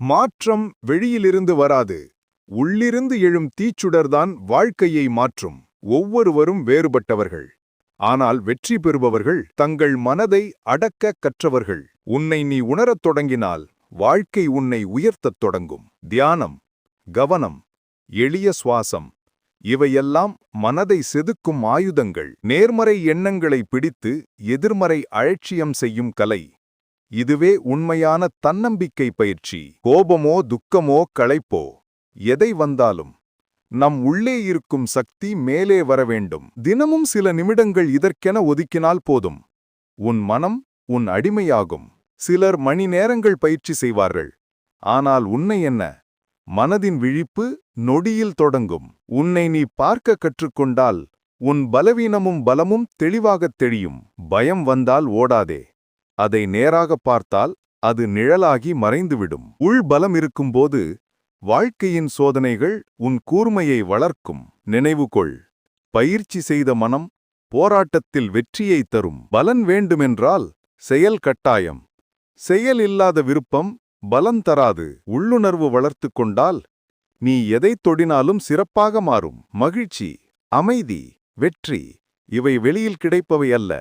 மாற்றம் வெளியிலிருந்து வராது. உள்ளிருந்து எழும் தீச்சுடர்தான் வாழ்க்கையை மாற்றும். ஒவ்வொருவரும் வேறுபட்டவர்கள். ஆனால் வெற்றி பெறுபவர்கள் தங்கள் மனதை அடக்க கற்றவர்கள். உன்னை நீ உணரத் தொடங்கினால் வாழ்க்கை உன்னை உயர்த்தத் தொடங்கும். தியானம் கவனம் எளிய சுவாசம் இவையெல்லாம் மனதை செதுக்கும் ஆயுதங்கள். நேர்மறை எண்ணங்களை பிடித்து எதிர்மறை அலட்சியம் செய்யும் கலை. இதுவே உண்மையான தன்னம்பிக்கை பயிற்சி. கோபமோ துக்கமோ களைப்போ. எதை வந்தாலும். நம் உள்ளே இருக்கும் சக்தி மேலே வர வேண்டும். தினமும் சில நிமிடங்கள் இதற்கென ஒதுக்கினால் போதும். உன் மனம் உன் அடிமையாகும். சிலர் மணி நேரங்கள் பயிற்சி செய்வார்கள். ஆனால் உன்னை என்ன? மனதின் விழிப்பு நொடியில் தொடங்கும். உன்னை நீ பார்க்க கற்றுக்கொண்டால் உன் பலவீனமும் பலமும் தெளிவாகத் தெரியும். பயம் வந்தால் ஓடாதே. அதை நேராகப் பார்த்தால் அது நிழலாகி மறைந்துவிடும். உள்பலம் இருக்கும்போது வாழ்க்கையின் சோதனைகள் உன் கூர்மையை வளர்க்கும். நினைவுகொள். பயிற்சி செய்த மனம் போராட்டத்தில் வெற்றியை தரும். பலன் வேண்டுமென்றால் செயல் கட்டாயம். செயல் இல்லாத விருப்பம் பலன் தராது. உள்ளுணர்வு வளர்த்து கொண்டால் நீ எதைத் தொடினாலும் சிறப்பாக மாறும். மகிழ்ச்சி அமைதி வெற்றி இவை வெளியில் கிடைப்பவை அல்ல.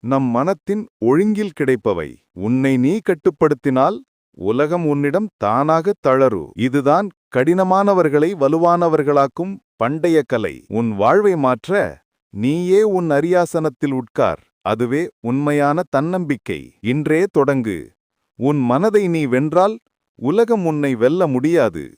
நம் மனத்தின் ஒழுங்கில் கிடைப்பவை. உன்னை நீ கட்டுப்படுத்தினால் உலகம் உன்னிடம் தானாகத் தளரு. இதுதான் கடினமானவர்களை வலுவானவர்களாக்கும் பண்டைய கலை. உன் வாழ்வை மாற்ற நீயே உன் அரியாசனத்தில் உட்கார். அதுவே உண்மையான தன்னம்பிக்கை. இன்றே தொடங்கு. உன் மனதை நீ வென்றால் உலகம் உன்னை வெல்ல முடியாது.